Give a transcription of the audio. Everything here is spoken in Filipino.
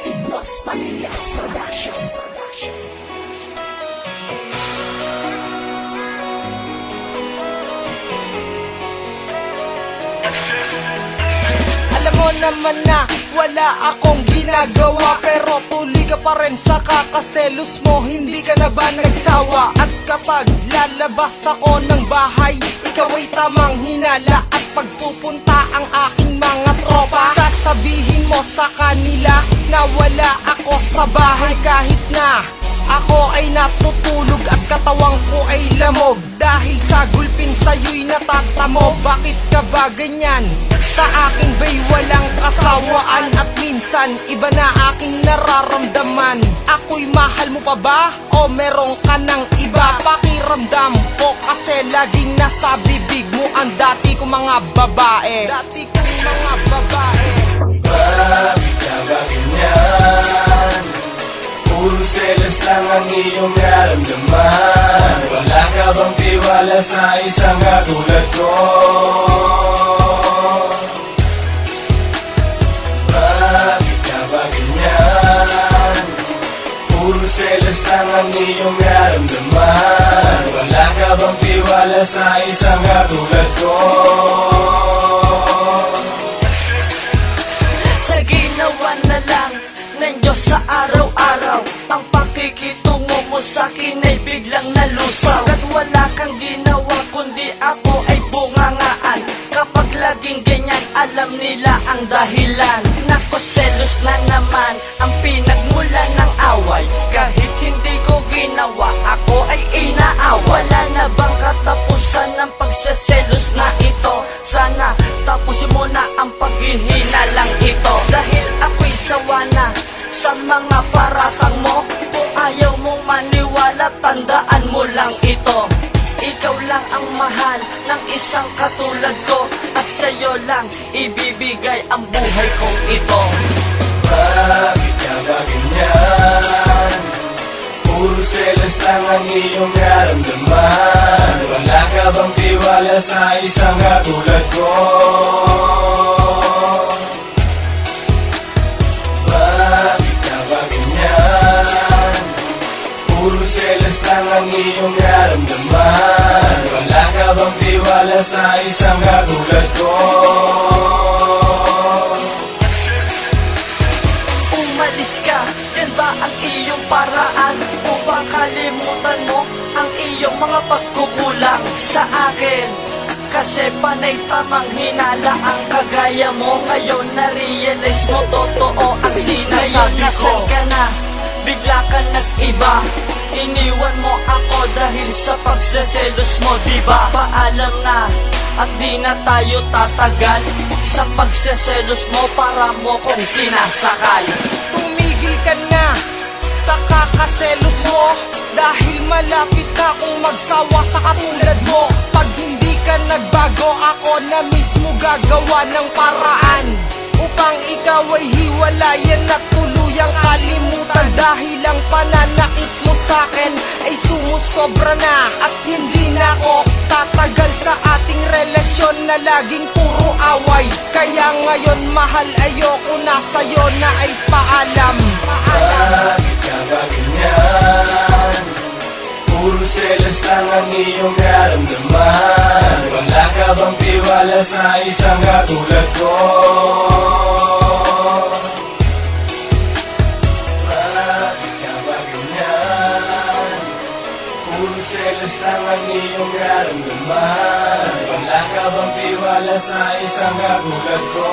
Siglos Pasillas Production. Production. Alam mo naman na wala akong ginagawa Pero tuloy ka pa rin sa kakaselos mo Hindi ka na ba nagsawa? At kapag lalabas ako ng bahay Ikaw ay tamang hinala At pagpupunta ang aking mga tropa. Sasabihin mo sa kanila na wala ako sa bahay. Kahit na ako ay natutulog at katawang ko ay lamog. Dahil sa gulping sa'yo'y natatamo Bakit ka ba ganyan? Sa akin ba'y walang kasawaan At minsan iba na aking nararamdaman Ako'y mahal mo pa ba? O merong ka ng iba? Pakiramdam ko kasi laging nasa bibig mo Ang dati kong mga babae Dati kong mga babae Bakit ka ba ganyan? Selos lang ang iyong naramdaman Wala ka bang tiwala sa isang katulad ko? Bakit ka ba ganyan? Puro selos lang ang iyong naramdaman Wala ka bang tiwala sa isang katulad ko? Sa ginawa na lang ng Diyos sa Ang pakikitungo mo sa akin ay biglang nalusaw. At wala kang ginawa kundi ako ay bungangaan. Kapag laging ganyan alam nila ang dahilan. Nako selos na naman ang pinagmula ng away. Kahit hindi ko ginawa ako ay inaawa Wala na bang katapusan ng pagsaselos na ito? Sana tapusin mo na ang paghihina lang ito. Dahil ako'y sawa na sa mga paratang mo ayaw mong maniwala tandaan mo lang ito ikaw lang ang mahal ng isang katulad ko At sa'yo lang ibibigay ang buhay kong ito Bakit ka ba ganyan? Puro selos lang ang iyong naramdaman Wala ka bang tiwala sa isang katulad ko? Iyong naramdaman Wala ka bang tiwala sa isang katulad ko? Umalis ka, yan ba ang iyong paraan? Upang kalimutan mo ang iyong mga pagkukulang sa akin. Kasi panay tamang hinala ang kagaya mo. Ngayon na-realize mo totoo ang sinasabi ko. Ngayon ka na, bigla ka nag-iba. Iniwan mo ako dahil sa pagsaselos mo, diba? Paalam na at di na tayo tatagal Sa pagsaselos mo para mo kong sinasakal. Tumigil ka na sa kakaselos mo Dahil malapit ka kung magsawa sa katulad mo. Pag hindi ka nagbago ako na mismo gagawa ng paraan Upang ikaw ay hiwalayan at tuluyang kalimutan Dahil ang pananakit mo sa akin ay sumusobra na At hindi na ako tatagal sa ating relasyon na laging puro away Kaya ngayon mahal ayoko na sa'yo na ay Paalam Bakit ka ba ganyan? Puro selos lang ang iyong naramdaman Wala ka bang tiwala sa isang katulad ko? Selos lang ang iyong naramdaman Wala ka bang tiwala sa isang katulad ko?